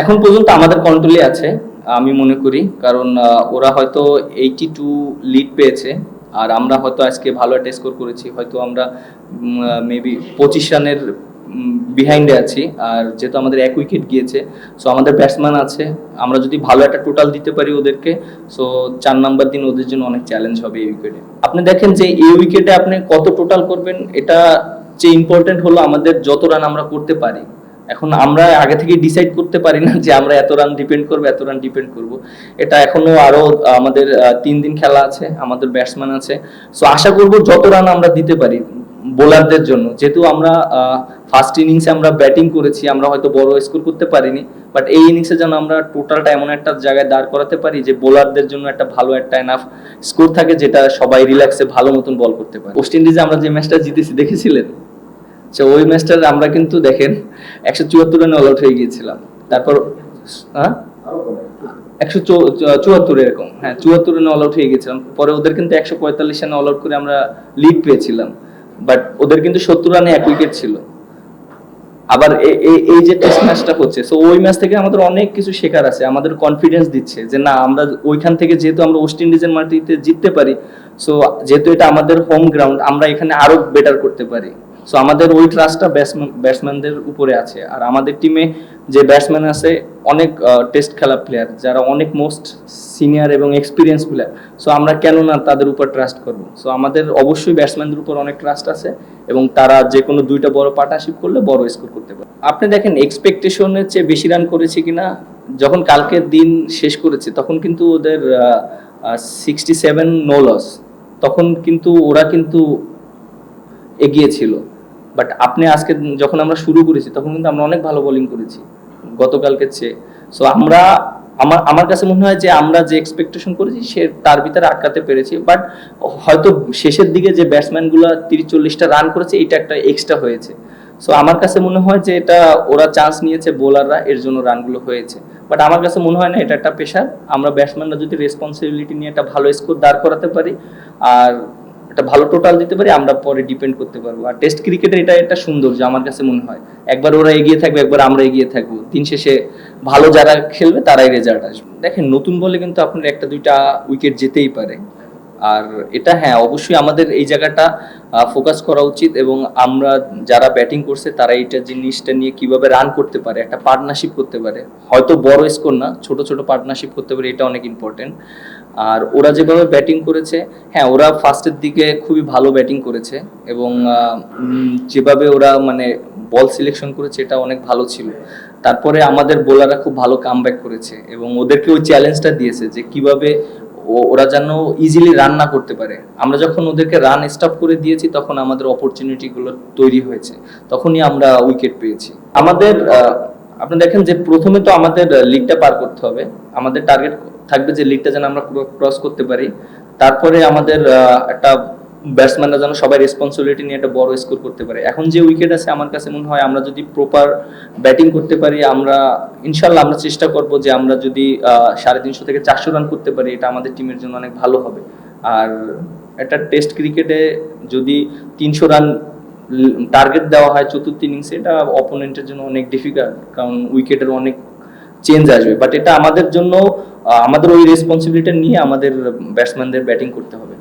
এখন পর্যন্ত আমাদের কন্ট্রোলে আছে, আমি মনে করি। কারণ ওরা হয়তো এইটি টু লিড পেয়েছে, আর আমরা হয়তো আজকে ভালো একটা স্কোর করেছি। হয়তো আমরা মেবি পঁচিশ রানের বিহাইন্ডে আছি। আর যেহেতু আমাদের এক উইকেট গিয়েছে সো আমাদের ব্যাটসম্যান আছে। আমরা যদি ভালো একটা টোটাল দিতে পারি ওদেরকে সো চার নাম্বার দিন ওদের জন্য অনেক চ্যালেঞ্জ হবে এই উইকেটে আপনি দেখেন যে এই উইকেটে আপনি কত টোটাল করবেন, এটা যে ইম্পর্টেন্ট হলো আমাদের যত রান আমরা করতে পারি। এখন আমরা আগে থেকে ডিসাইড করতে পারি না যে আমরা এত রান ডিপেন্ড করব, এত রান ডিপেন্ড করব। এটা এখনও আরও আমাদের তিন দিন খেলা আছে, আমাদের ব্যাটসম্যান আছে। সো আশা করব যত রান আমরা দিতে পারি বোলারদের জন্য। যেহেতু আমরা ফার্স্ট ইনিংসে আমরা ব্যাটিং করেছি, আমরা হয়তো বড় স্কোর করতে পারিনি বাট এই ইনিংসে যেন আমরা টোটালটা এমন একটা জায়গায় দাঁড় করাতে পারি যে বোলারদের জন্য একটা ভালো একটা এনাফ স্কোর থাকে, যেটা সবাই রিল্যাক্সে ভালো মতন বল করতে পারে। ওয়েস্ট ইন্ডিজে আমরা যে ম্যাচটা জিতেছি, দেখেছিলেন? আচ্ছা ওই ম্যাচটা আমরা কিন্তু দেখেন, একশো চুয়াত্তর রানে অল আউট হয়ে গিয়েছিলাম। তারপর একশো চুয়াত্তর এরকম হ্যাঁ চুয়াত্তর রানে অল আউট হয়ে গেছিলাম পরে ওদের কিন্তু একশো পঁয়তাল্লিশ রানে অল আউট করে আমরা লিড পেয়েছিলাম। বাট ওদের কিন্তু সত্তর রানে এক উইকেট ছিল। আবার এই যে টেস্ট ম্যাচটা হচ্ছে সো ওই ম্যাচ থেকে আমাদের অনেক কিছু শেখার আছে, আমাদের কনফিডেন্স দিচ্ছে যে না, আমরা ওইখান থেকে যেহেতু আমরা ওয়েস্ট ইন্ডিজের মাটিতে জিততে পারি সো যেহেতু এটা আমাদের হোম গ্রাউন্ড আমরা এখানে আরও বেটার করতে পারি। সো আমাদের ওই ট্রাস্টটা ব্যাটসম্যানদের উপরে আছে। আর আমাদের টিমে যে ব্যাটসম্যান আছে, অনেক টেস্ট খেলা প্লেয়ার যারা অনেক মোস্ট সিনিয়র এবং এক্সপিরিয়েন্স প্লেয়ার সো আমরা কেন না তাদের উপর ট্রাস্ট করব? সো আমাদের অবশ্যই ব্যাটসম্যানদের উপর অনেক ট্রাস্ট আছে এবং তারা যে কোনো দুইটা বড় পার্টনারশিপ করলে বড় স্কোর করতে পারে। আপনি দেখেন এক্সপেকটেশনের চেয়ে বেশি রান করেছে কিনা, যখন কালকের দিন শেষ করেছে, তখন কিন্তু ওদের সিক্সটি সেভেন নো লস তখন কিন্তু ওরা কিন্তু এগিয়ে ছিল। বাট আপনি আজকে যখন আমরা শুরু করেছি, তখন কিন্তু আমরা অনেক ভালো বোলিং করেছি। গতকালকের চেয়ে। সো আমরা, আমার আমার কাছে মনে হয় যে আমরা যে এক্সপেকটেশন করেছি, সে তার ভিতরে আটকাতে পেরেছি। বাট হয়তো শেষের দিকে যে ব্যাটসম্যানগুলো তিরিশ চল্লিশটা রান করেছে, এটা একটা এক্সট্রা হয়েছে। সো আমার কাছে মনে হয় যে এটা ওরা চান্স নিয়েছে বোলাররা এর জন্য রানগুলো হয়েছে। বাট আমার কাছে মনে হয় না, এটা একটা পেশা আমরা ব্যাটসম্যানরা যদি রেসপন্সিবিলিটি নিয়ে একটা ভালো স্কোর দাঁড় করাতে পারি, আর একটা ভালো টোটাল দিতে পারি, আমরা পরে ডিপেন্ড করতে পারব। আর টেস্ট ক্রিকেটের এটা একটা সুন্দর, যে আমার কাছে মনে হয়। একবার ওরা এগিয়ে থাকবে, একবার আমরা এগিয়ে থাকব। দিন শেষে ভালো যারা খেলবে, তারাই রেজাল্ট আসবে। দেখেন, নতুন বলে কিন্তু আপনার একটা, দুইটা উইকেট যেতেই পারে। আর এটা হ্যাঁ অবশ্যই আমাদের এই জায়গাটা ফোকাস করা উচিত এবং আমরা যারা ব্যাটিং করছে, তারা এইটা জিনিসটা নিয়ে কীভাবে রান করতে পারে, একটা পার্টনারশিপ করতে পারে। হয়তো বড় স্কোর না, ছোট ছোট পার্টনারশিপ করতে পারে, এটা অনেক ইম্পর্টেন্ট আর ওরা যেভাবে ব্যাটিং করেছে হ্যাঁ ওরা ফার্স্টের দিকে খুবই ভালো ব্যাটিং করেছে এবং যেভাবে ওরা মানে বল সিলেকশন করেছে এটা অনেক ভালো ছিল। তারপরে আমাদের বোলাররা খুব ভালো কামব্যাক করেছে এবং ওদেরকে ওই চ্যালেঞ্জটা দিয়েছে যে কীভাবে ওরা যেন ইজিলি রান না করতে পারে। আমরা যখন ওদেরকে রান স্টপ করে দিয়েছি, তখন আমাদের অপরচুনিটিগুলো তৈরি হয়েছে। তখনই আমরা উইকেট পেয়েছি। আমাদের আপনি দেখেন যে প্রথমে তো আমাদের লিগটা পার করতে হবে। আমাদের টার্গেট থাকবে যে লিগটা যেন আমরা ক্রস করতে পারি। তারপরে আমাদের একটা ব্যাটসম্যানরা যেন সবাই রেসপন্সিবিলিটি নিয়ে একটা বড় স্কোর করতে পারে। এখন যে উইকেট আছে, আমার কাছে মনে হয় আমরা যদি প্রপার ব্যাটিং করতে পারি, আমরা ইনশাল্লাহ আমরা চেষ্টা করব যে আমরা যদি সাড়ে তিনশো থেকে চারশো রান করতে পারি, এটা আমাদের টিমের জন্য অনেক ভালো হবে। আর একটা টেস্ট ক্রিকেটে যদি তিনশো রান টার্গেট দেওয়া হয় চতুর্থ ইনিংসে এটা অপোনেন্টের জন্য অনেক ডিফিকাল্ট কারণ উইকেটের অনেক চেঞ্জ আসবে। বাট এটা আমাদের জন্য আমাদের ওই রেসপন্সিবিলিটি নিয়ে আমাদের ব্যাটসম্যানদের ব্যাটিং করতে হবে।